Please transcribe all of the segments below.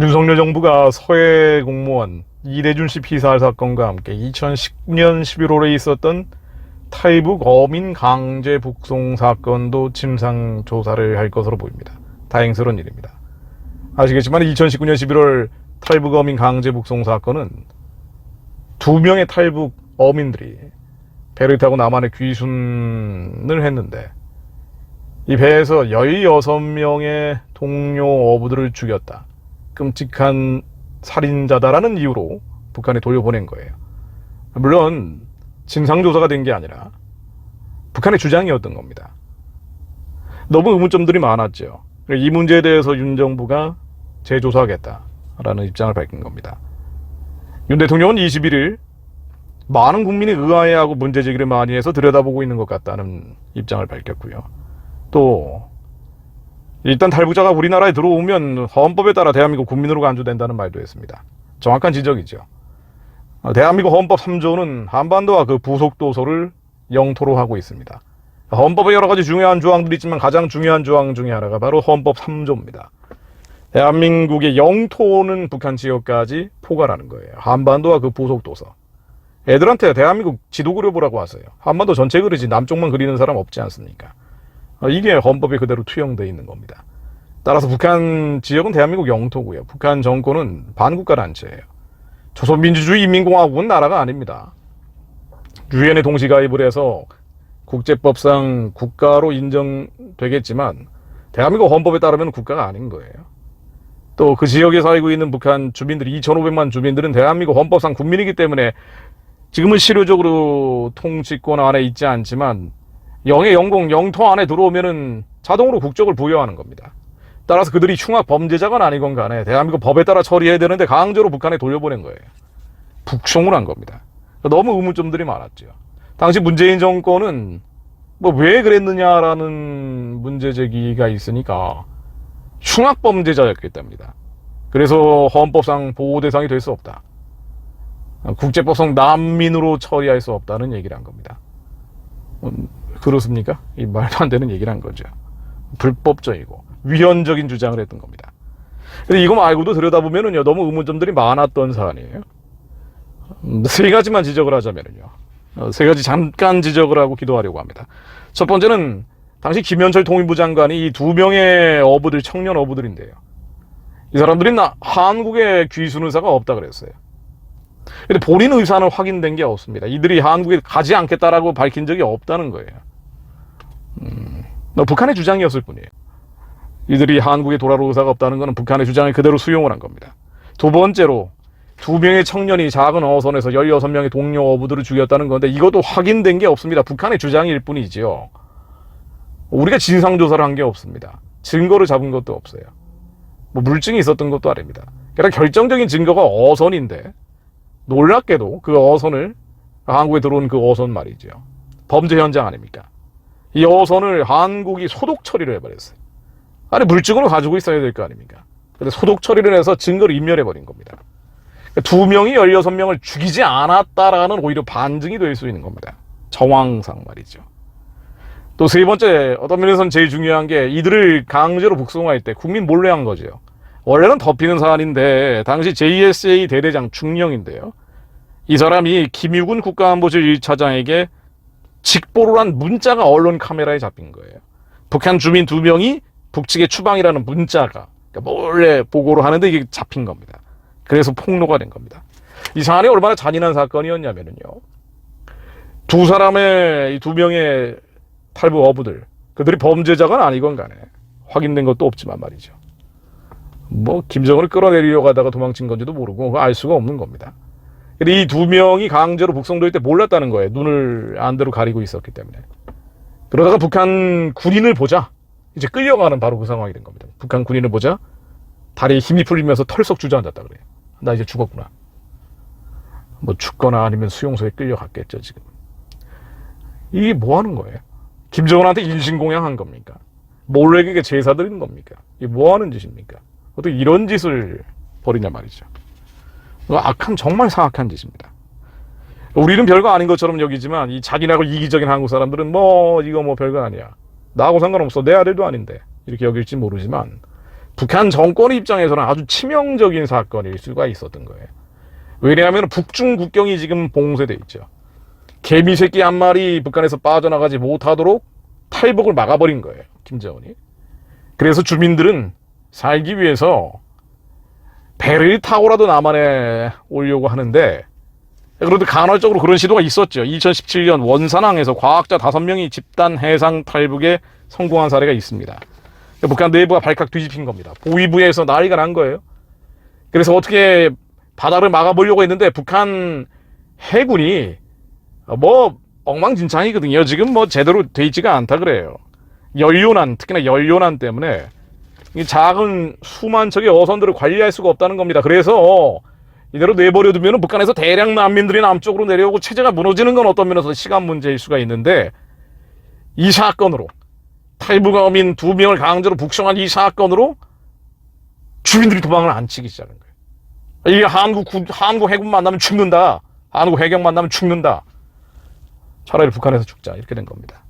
윤석열 정부가 서해 공무원 이대준 씨 피살 사건과 함께 2010년 11월에 있었던 탈북 어민 강제 북송 사건도 침상 조사를 할 것으로 보입니다. 다행스러운 일입니다. 아시겠지만 2019년 11월 탈북 어민 강제 북송 사건은 두 명의 탈북 어민들이 배를 타고 남한에 귀순을 했는데 이 배에서 16명의 동료 어부들을 죽였다. 끔찍한 살인자다라는 이유로 북한에 돌려보낸 거예요. 물론 진상조사가 된 게 아니라 북한의 주장이었던 겁니다. 너무 의문점들이 많았죠. 이 문제에 대해서 윤 정부가 재조사하겠다라는 입장을 밝힌 겁니다. 윤 대통령은 21일 많은 국민이 의아해하고 문제 제기를 많이 해서 들여다보고 있는 것 같다는 입장을 밝혔고요. 또 일단 탈북자가 우리나라에 들어오면 헌법에 따라 대한민국 국민으로 간주된다는 말도 했습니다. 정확한 지적이죠. 어, 대한민국 헌법 3조는 한반도와 그 부속도서를 영토로 하고 있습니다. 헌법에 여러 가지 중요한 조항들이 있지만 가장 중요한 조항 중에 하나가 바로 헌법 3조입니다. 대한민국의 영토는 북한 지역까지 포괄하는 거예요. 한반도와 그 부속도서. 애들한테 대한민국 지도 그려보라고 하세요. 한반도 전체 그리지 남쪽만 그리는 사람 없지 않습니까? 어, 이게 헌법에 그대로 투영되어 있는 겁니다. 따라서 북한 지역은 대한민국 영토고요. 북한 정권은 반국가 단체예요. 조선민주주의 인민공화국은 나라가 아닙니다. 유엔에 동시 가입을 해서 국제법상 국가로 인정되겠지만 대한민국 헌법에 따르면 국가가 아닌 거예요. 또 그 지역에 살고 있는 북한 주민들 2,500만 주민들은 대한민국 헌법상 국민이기 때문에 지금은 실효적으로 통치권 안에 있지 않지만 영의 영공 영토 안에 들어오면은 자동으로 국적을 부여하는 겁니다. 따라서 그들이 흉악 범죄자건 아니건 간에 대한민국 법에 따라 처리해야 되는데 강제로 북한에 돌려보낸 거예요. 북송을 한 겁니다. 너무 의문점들이 많았죠. 당시 문재인 정권은 뭐 왜 그랬느냐라는 문제 제기가 있으니까 흉악 범죄자였겠답니다. 그래서 헌법상 보호 대상이 될 수 없다. 국제법상 난민으로 처리할 수 없다는 얘기를 한 겁니다. 음, 그렇습니까? 이 말도 안 되는 얘기를 한 거죠. 불법적이고 위헌적인 주장을 했던 겁니다. 근데 이거 말고도 들여다보면은요, 너무 의문점들이 많았던 사안이에요. 음, 세 가지만 지적을 하자면은요, 어, 세 가지 잠깐 지적을 하고 기도하려고 합니다. 첫 번째는 당시 김현철 통일부 장관이 이 두 명의 어부들, 청년 어부들인데요. 이 사람들이 나 한국에 귀순 의사가 없다 그랬어요. 근데 본인 의사는 확인된 게 없습니다. 이들이 한국에 가지 않겠다라고 밝힌 적이 없다는 거예요. 음, 뭐 북한의 주장이었을 뿐이에요. 이들이 한국에 돌아올 의사가 없다는 것은 북한의 주장을 그대로 수용을 한 겁니다. 두 번째로 두 명의 청년이 작은 어선에서 16명의 동료 어부들을 죽였다는 건데 이것도 확인된 게 없습니다. 북한의 주장일 뿐이지요. 우리가 진상조사를 한 게 없습니다. 증거를 잡은 것도 없어요. 뭐 물증이 있었던 것도 아닙니다. 그러니까 결정적인 증거가 어선인데 놀랍게도 그 어선을 한국에 들어온 그 어선 말이죠. 범죄 현장 아닙니까? 이 어선을 한국이 소독 처리를 해버렸어요. 아니 물증으로 가지고 있어야 될 거 아닙니까? 근데 소독 처리를 해서 증거를 인멸해 버린 겁니다. 그러니까 두 명이 16명을 죽이지 않았다라는 오히려 반증이 될 수 있는 겁니다. 정황상 말이죠. 또 세 번째 어떤 면에서는 제일 중요한 게 이들을 강제로 북송할 때 국민 몰래 한 거죠. 원래는 덮이는 사안인데 당시 JSA 대대장 중령인데요. 이 사람이 김유군 국가안보실 1차장에게 직보를 한 문자가 언론 카메라에 잡힌 거예요. 북한 주민 두 명이 북측의 추방이라는 문자가 그러니까 몰래 보고를 하는데 이게 잡힌 겁니다. 그래서 폭로가 된 겁니다. 이 사안이 얼마나 잔인한 사건이었냐면요. 두 사람의 이 두 명의 탈북 어부들 그들이 범죄자가 아니건 간에 확인된 것도 없지만 말이죠. 뭐 김정은을 끌어내리려고 하다가 도망친 건지도 모르고 알 수가 없는 겁니다. 이 두 명이 강제로 북송될 때 몰랐다는 거예요. 눈을 안대로 가리고 있었기 때문에. 그러다가 북한 군인을 보자 이제 끌려가는 바로 그 상황이 된 겁니다. 북한 군인을 보자 다리에 힘이 풀리면서 털썩 주저앉았다 그래요. 나 이제 죽었구나. 뭐 죽거나 아니면 수용소에 끌려갔겠죠 지금. 이게 뭐 하는 거예요? 김정은한테 인신공양한 겁니까? 몰래 그게 제사 드리는 겁니까? 이게 뭐 하는 짓입니까? 어떻게 이런 짓을 벌이냐 말이죠. 악한 정말 사악한 짓입니다. 우리는 별거 아닌 것처럼 여기지만 이 자기나고 이기적인 한국 사람들은 뭐 이거 뭐 별거 아니야. 나하고 상관없어. 내 아들도 아닌데. 이렇게 여길지 모르지만 북한 정권 입장에서는 아주 치명적인 사건일 수가 있었던 거예요. 왜냐하면 북중 국경이 지금 봉쇄돼 있죠. 개미 새끼 한 마리 북한에서 빠져나가지 못하도록 탈북을 막아버린 거예요. 김정은이. 그래서 주민들은 살기 위해서 배를 타고라도 남한에 오려고 하는데 그래도 간헐적으로 그런 시도가 있었죠. 2017년 원산항에서 과학자 5명이 집단 해상 탈북에 성공한 사례가 있습니다. 북한 내부가 발칵 뒤집힌 겁니다. 보위부에서 난리가 난 거예요. 그래서 어떻게 바다를 막아보려고 했는데 북한 해군이 뭐 엉망진창이거든요. 지금 뭐 제대로 돼 있지가 않다 그래요. 연료난 특히나 연료난 때문에 이 작은 수만 척의 어선들을 관리할 수가 없다는 겁니다. 그래서 이대로 내버려 두면 북한에서 대량 난민들이 남쪽으로 내려오고 체제가 무너지는 건 어떤 면에서 시간 문제일 수가 있는데 이 사건으로 탈북 어민 두 명을 강제로 북송한 이 사건으로 주민들이 도망을 안 치기 시작한 거예요. 이게 한국 군- 한국 해군 만나면 죽는다. 한국 해경 만나면 죽는다. 차라리 북한에서 죽자 이렇게 된 겁니다.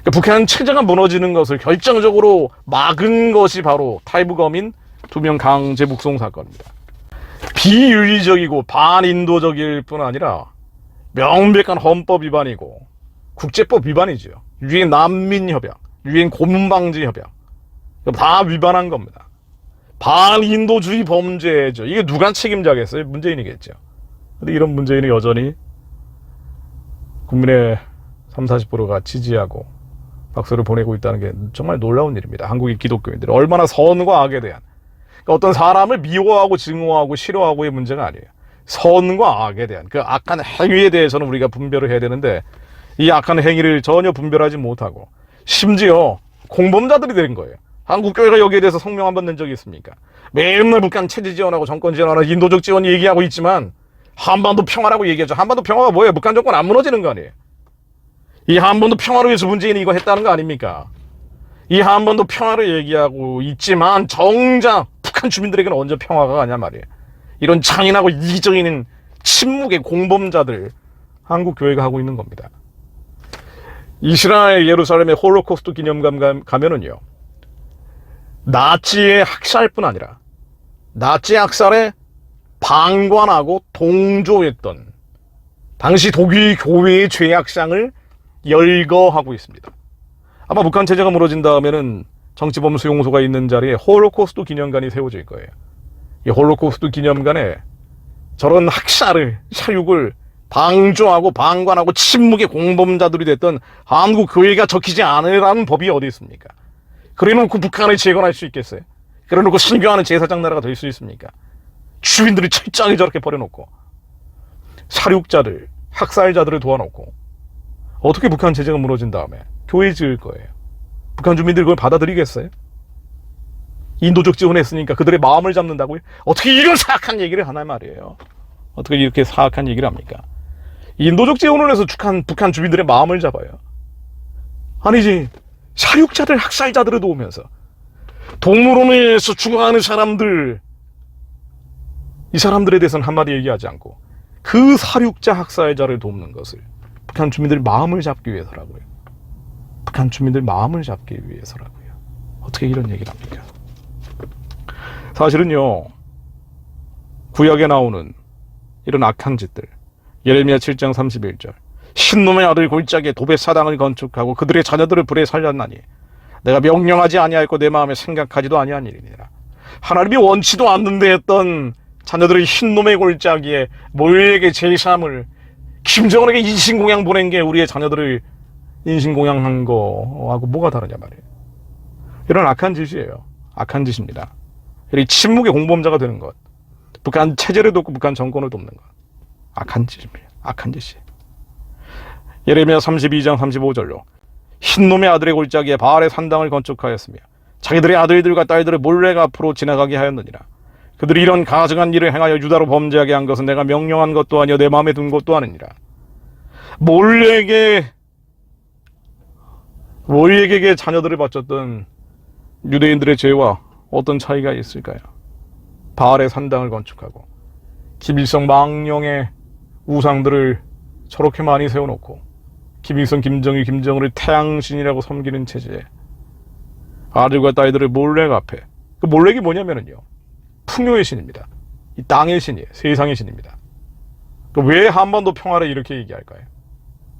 그러니까 북한 체제가 무너지는 것을 결정적으로 막은 것이 바로 탈북어민 두 명 강제 북송 사건입니다. 비윤리적이고 반인도적일 뿐 아니라 명백한 헌법 위반이고 국제법 위반이죠. 유엔 난민 협약, 유엔 고문 방지 협약 다 위반한 겁니다. 반인도주의 범죄죠. 이게 누가 책임자겠어요? 문재인이겠죠. 근데 이런 문재인이 여전히 국민의 3, 40%가 지지하고 박수를 보내고 있다는 게 정말 놀라운 일입니다. 한국의 기독교인들이 얼마나 선과 악에 대한 그러니까 어떤 사람을 미워하고 증오하고 싫어하고의 문제가 아니에요. 선과 악에 대한 그 악한 행위에 대해서는 우리가 분별을 해야 되는데 이 악한 행위를 전혀 분별하지 못하고 심지어 공범자들이 된 거예요. 한국 교회가 여기에 대해서 성명 한 번 낸 적이 있습니까? 맨날 북한 체제 지원하고 정권 지원하고 인도적 지원 얘기하고 있지만 한반도 평화라고 얘기하죠. 한반도 평화가 뭐예요? 북한 정권 안 무너지는 거 아니에요? 이 한반도 평화를 위해서 문재인이 이거 했다는 거 아닙니까? 이 한반도 평화를 얘기하고 있지만 정작 북한 주민들에게는 언제 평화가 가냐 말이에요. 이런 잔인하고 이기적인 침묵의 공범자들 한국 교회가 하고 있는 겁니다. 이스라엘 예루살렘의 홀로코스트 기념관 가- 가면은요. 나치의 학살뿐 아니라 나치 학살에 방관하고 동조했던 당시 독일 교회의 죄악상을 열거하고 있습니다. 아마 북한 체제가 무너진 다음에는 정치범 수용소가 있는 자리에 홀로코스트 기념관이 세워질 거예요. 이 홀로코스트 기념관에 저런 학살을, 사육을 방조하고 방관하고 침묵의 공범자들이 됐던 한국 교회가 적히지 않으라는 법이 어디 있습니까? 그래놓고 북한을 재건할 수 있겠어요? 그래놓고 신교하는 제사장 나라가 될 수 있습니까? 주민들이 철저하게 저렇게 버려놓고 사륙자들, 학살자들을 도와놓고 어떻게 북한 체제가 무너진 다음에 교회 지을 거예요? 북한 주민들이 그걸 받아들이겠어요? 인도적 지원했으니까 그들의 마음을 잡는다고요? 어떻게 이런 사악한 얘기를 하나 말이에요? 어떻게 이렇게 사악한 얘기를 합니까? 인도적 지원을 해서 북한, 북한 주민들의 마음을 잡아요. 아니지. 사육자들, 학살자들을 도우면서 동물원에서 죽어가는 사람들 이 사람들에 대해서는 한마디 얘기하지 않고 그 사육자 학살자를 돕는 것을 북한 주민들 마음을 잡기 위해서라고요. 북한 주민들 마음을 잡기 위해서라고요. 어떻게 이런 얘기를 합니까? 사실은요. 구약에 나오는 이런 악한 짓들. 예레미야 7장 31절. 신놈의 아들 골짜기에 도배 사당을 건축하고 그들의 자녀들을 불에 살렸나니 내가 명령하지 아니하였고 내 마음에 생각하지도 아니한 일이니라. 하나님이 원치도 않는데 했던 자녀들의 흰놈의 골짜기에 몰에게 제삼을 김정은에게 인신공양 보낸 게 우리의 자녀들을 인신공양한 거하고 뭐가 다르냐 말이에요. 이런 악한 짓이에요. 악한 짓입니다. 이 침묵의 공범자가 되는 것. 북한 체제를 돕고 북한 정권을 돕는 것. 악한 짓입니다. 악한 짓이. 예레미야 32장 35절로 흰놈의 아들의 골짜기에 바알의 산당을 건축하였으며 자기들의 아들들과 딸들을 몰래 앞으로 지나가게 하였느니라. 그들이 이런 가증한 일을 행하여 유다로 범죄하게 한 것은 내가 명령한 것도 아니요 내 마음에 둔 것도 아니니라. 몰래게 몰래에게 자녀들을 바쳤던 유대인들의 죄와 어떤 차이가 있을까요? 바알의 산당을 건축하고 김일성 망령의 우상들을 저렇게 많이 세워놓고 김일성, 김정일, 김정을을 태양신이라고 섬기는 체제에 아들과 딸들을 몰래 앞에 그 몰렉이 뭐냐면은요. 풍요의 신입니다. 이 땅의 신이에요. 세상의 신입니다. 그왜 한반도 평화를 이렇게 얘기할까요?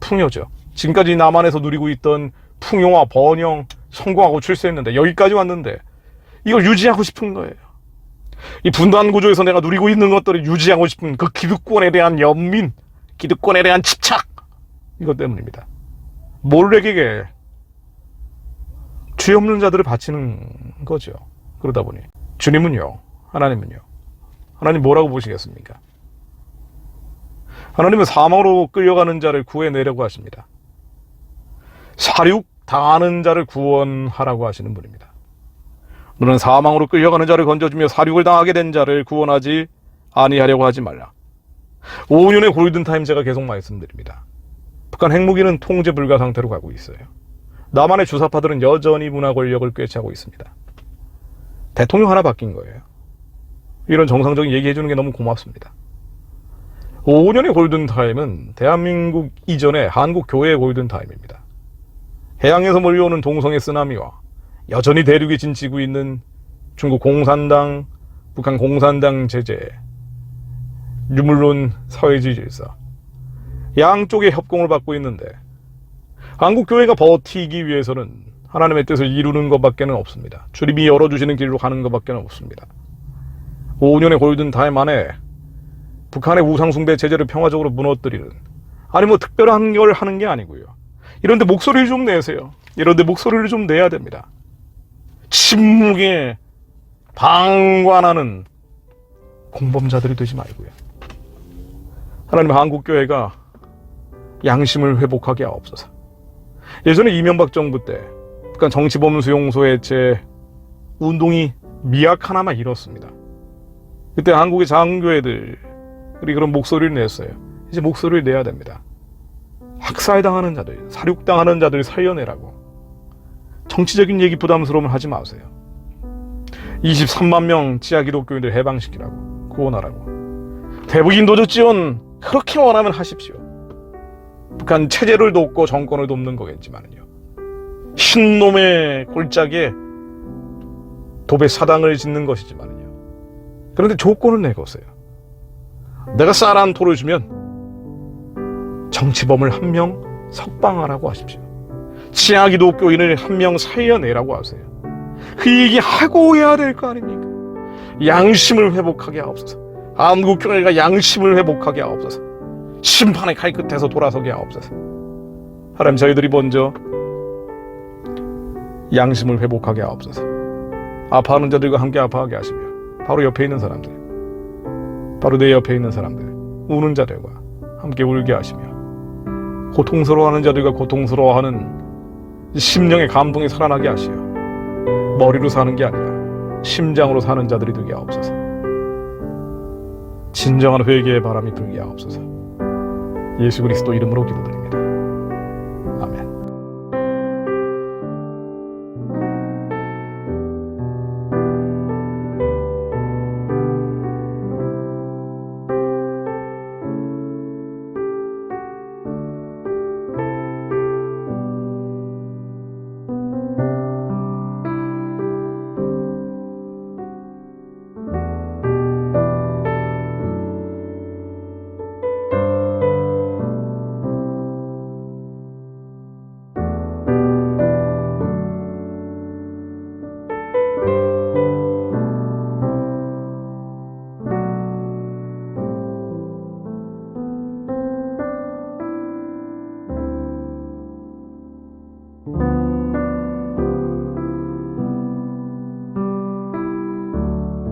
풍요죠. 지금까지 남한에서 누리고 있던 풍요와 번영 성공하고 출세했는데 여기까지 왔는데 이걸 유지하고 싶은 거예요. 이 분단 구조에서 내가 누리고 있는 것들을 유지하고 싶은 그 기득권에 대한 연민, 기득권에 대한 집착 이것 때문입니다. 몰렉에게 죄 없는 자들을 바치는 거죠. 그러다 보니 주님은요, 하나님은요, 하나님 뭐라고 보시겠습니까? 하나님은 사망으로 끌려가는 자를 구해내려고 하십니다. 사륙 당하는 자를 구원하라고 하시는 분입니다. 너는 사망으로 끌려가는 자를 건져주며 사륙을 당하게 된 자를 구원하지 아니하려고 하지 말라. 5년의 골든타임 제가 계속 말씀드립니다. 북한 핵무기는 통제 불가 상태로 가고 있어요. 남한의 주사파들은 여전히 문화 권력을 꿰차고 있습니다. 대통령 하나 바뀐 거예요. 이런 정상적인 얘기 해 주는 게 너무 고맙습니다. 5년의 골든타임은 대한민국 이전의 한국 교회의 골든타임입니다. 해양에서 몰려오는 동성애 쓰나미와 여전히 대륙에 진치고 있는 중국 공산당, 북한 공산당 제재, 유물론 사회주의 질서, 양쪽의 협공을 받고 있는데 한국 교회가 버티기 위해서는 하나님의 뜻을 이루는 것밖에는 없습니다. 주님이 열어주시는 길로 가는 것밖에는 없습니다. 5년의 골든 타임 안에 북한의 우상숭배 제재를 평화적으로 무너뜨리는 아니 뭐 특별한 걸 하는 게 아니고요. 이런데 목소리를 좀 내세요. 이런데 목소리를 좀 내야 됩니다. 침묵에 방관하는 공범자들이 되지 말고요. 하나님 한국 교회가 양심을 회복하게 하옵소서. 예전에 이명박 정부 때 북한 정치범 수 용소의 제 운동이 미약 하나만 잃었습니다. 그때 한국의 장교회들이 그런 목소리를 냈어요. 이제 목소리를 내야 됩니다. 학살당하는 자들, 사륙당하는 자들 살려내라고. 정치적인 얘기 부담스러움을 하지 마세요. 23만 명 지하 기독교인들 해방시키라고, 구원하라고. 대북인 도적 지원 그렇게 원하면 하십시오. 북한 체제를 돕고 정권을 돕는 거겠지만요. 흰놈의 골짜기에 도배 사당을 짓는 것이지만요. 그런데 조건을 내거세요. 내가 쌀한 토를 주면 정치범을 한 명 석방하라고 하십시오. 치아 기독교인을 한 명 살려내라고 하세요. 그 얘기 하고 해야 될 거 아닙니까? 양심을 회복하게 하옵소서. 한국 교회가 양심을 회복하게 하옵소서. 심판의 칼 끝에서 돌아서게 하옵소서. 하나님 저희들이 먼저 양심을 회복하게 하옵소서. 아파하는 자들과 함께 아파하게 하시며 바로 옆에 있는 사람들, 바로 내 옆에 있는 사람들, 우는 자들과 함께 울게 하시며 고통스러워하는 자들과 고통스러워하는 심령의 감동이 살아나게 하시어 머리로 사는 게 아니라 심장으로 사는 자들이 되게 하옵소서. 진정한 회개의 바람이 불게 하옵소서. 예수 그리스도 이름으로 기도드립니다.